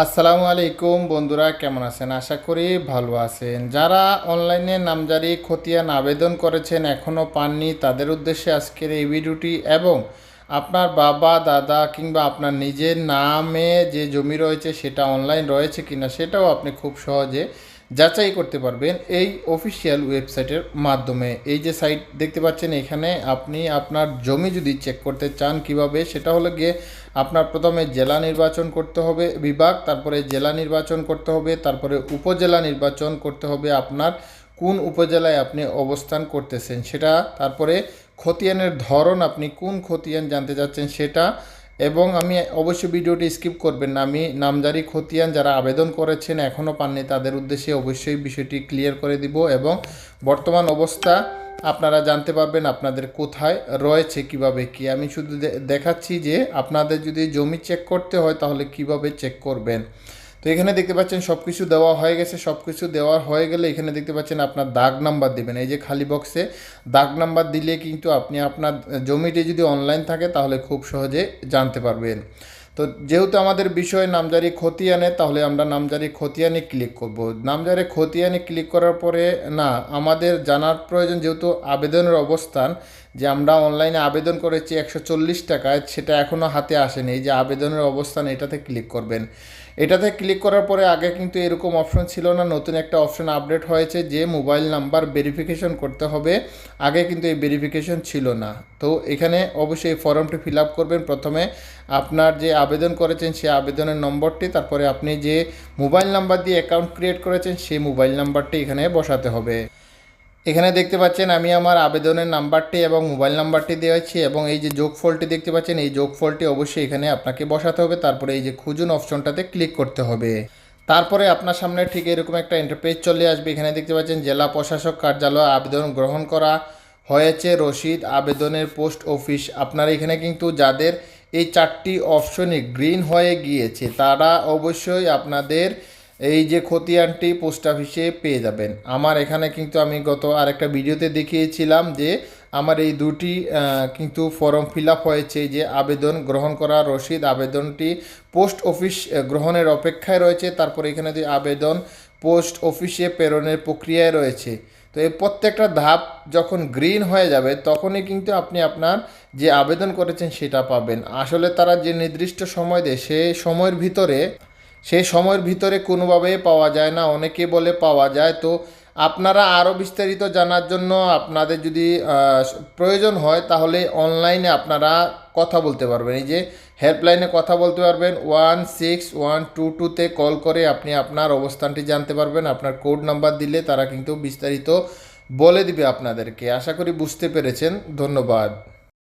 আসসালামু আলাইকুম বন্ধুরা, কেমন আছেন? আশা করি ভালো আছেন। যারা অনলাইনে নামজারি, খতিয়ান আবেদন করেছেন এখনও পাননি, তাদের উদ্দেশ্যে আজকের এই ভিডিওটি এবং আপনার বাবা, দাদা কিংবা আপনার নিজের নামে যে জমি রয়েছে, সেটা অনলাইন রয়েছে কিনা, সেটাও আপনি খুব সহজে যাচাই করতে পারবেন এই অফিসিয়াল ওয়েবসাইটের মাধ্যমে। এই যে সাইট দেখতে পাচ্ছেন, এখানে আপনি আপনার জমি যদি চেক করতে চান কীভাবে, সেটা হলো গিয়ে আপনার প্রথমে জেলা নির্বাচন করতে হবে বিভাগ, তারপরে জেলা নির্বাচন করতে হবে, তারপরে উপজেলা নির্বাচন করতে হবে আপনার, কোন উপজেলায় আপনি অবস্থান করতেছেন সেটা, তারপরে খতিয়ানের ধরন আপনি কোন খতিয়ান জানতে চাচ্ছেন সেটা এবং আমি অবশ্যই ভিডিওটি স্কিপ করবেন না। আমি নামজারি খতিয়ান যারা আবেদন করেছেন এখনও পাননি, তাদের উদ্দেশ্যে অবশ্যই বিষয়টি ক্লিয়ার করে দিব এবং বর্তমান অবস্থা আপনারা জানতে পারবেন আপনাদের কোথায় রয়েছে, কীভাবে কি। আমি শুধু দেখাচ্ছি যে আপনাদের যদি জমি চেক করতে হয়, তাহলে কীভাবে চেক করবেন? তো এখানে দেখতে পাচ্ছেন সব কিছু দেওয়া হয়ে গেছে সব কিছু দেওয়া হয়ে গেলে এখানে দেখতে পাচ্ছেন আপনার দাগ নাম্বার দেবেন। এই যে খালি বক্সে দাগ নাম্বার দিলে কিন্তু আপনি আপনার জমিটি যদি অনলাইন থাকে তাহলে খুব সহজে জানতে পারবেন। তো যেহেতু আমাদের বিষয় নামজারি খতিয়ানে, তাহলে আমরা নামজারি খতিয়ানে ক্লিক করব। নামজারি খতিয়ানে ক্লিক করার পরে, না, আমাদের জানার প্রয়োজন যেহেতু আবেদনের অবস্থান, যে আমরা অনলাইনে আবেদন করেছি একশো চল্লিশ টাকায়, সেটা এখনও হাতে আসেনি। যে আবেদনের অবস্থান, এটাতে ক্লিক করবেন। এটাতে ক্লিক করার পরে আগে কিন্তু এরকম অপশন ছিল না, নতুন একটা অপশন আপডেট হয়েছে যে মোবাইল নাম্বার ভেরিফিকেশন করতে হবে। আগে কিন্তু এই ভেরিফিকেশন ছিল না। তো এখানে অবশ্যই ফর্মটি ফিল আপ করবেন। প্রথমে আপনার যে আবেদন করেছেন, সেই আবেদনের নম্বরটি, তারপরে আপনি যে মোবাইল নাম্বার দিয়ে অ্যাকাউন্ট ক্রিয়েট করেছেন, সেই মোবাইল নাম্বারটি এখানে বসাতে হবে। এখানে দেখতে পাচ্ছেন, আমি আমার আবেদনের নাম্বারটি এবং মোবাইল নাম্বারটি দিয়েছি এবং এই যে যোগফলটি দেখতে পাচ্ছেন, এই যোগফলটি অবশ্যই এখানে আপনাকে বসাতে হবে। তারপরে এই যে খুঁজুন অপশনটাতে ক্লিক করতে হবে। তারপরে আপনার সামনে ঠিক এরকম একটা ইন্টারপেজ চলে আসবে। এখানে দেখতে পাচ্ছেন, জেলা প্রশাসক কার্যালয় আবেদন গ্রহণ করা। হয়েছে রসিদ আবেদনের পোস্ট অফিস। আপনার এখানে কিন্তু যাদের এই চারটি অপশনই গ্রিন হয়ে গিয়েছে, তারা অবশ্যই আপনাদের এই যে খতিয়ানটি পোস্ট অফিসে পেয়ে যাবেন। আমার এখানে কিন্তু আমি গত আরেকটা ভিডিওতে দেখিয়েছিলাম যে আমার এই দুটি কিন্তু ফর্ম ফিল হয়েছে যে আবেদন গ্রহণ করা রসিদ আবেদনটি পোস্ট অফিস গ্রহণের অপেক্ষায় রয়েছে, তারপর এখানে যে আবেদন পোস্ট অফিসে প্রেরণের প্রক্রিয়ায় রয়েছে। তো এই প্রত্যেকটা ধাপ যখন গ্রিন হয়ে যাবে, তখনই কিন্তু আপনি আপনার যে আবেদন করেছেন সেটা পাবেন। আসলে তারা যে নির্দিষ্ট সময় দেয় সেই সময়ের ভিতরে সেই সময়ের ভিতরে কোনোভাবেই পাওয়া যায় না। অনেকে বলে পাওয়া যায়, তো আপনারা আরও বিস্তারিত জানার জন্য আপনাদের যদি প্রয়োজন হয়, তাহলে অনলাইনে আপনারা কথা বলতে পারবেন। এই যে হেল্পলাইনে কথা বলতে পারবেন ওয়ান সিক্স ওয়ান টু টুতে কল করে আপনি আপনার অবস্থানটি জানতে পারবেন। আপনার কোড নাম্বার দিলে তারা কিন্তু বিস্তারিত বলে দিবে আপনাদেরকে। আশা করি বুঝতে পেরেছেন। ধন্যবাদ।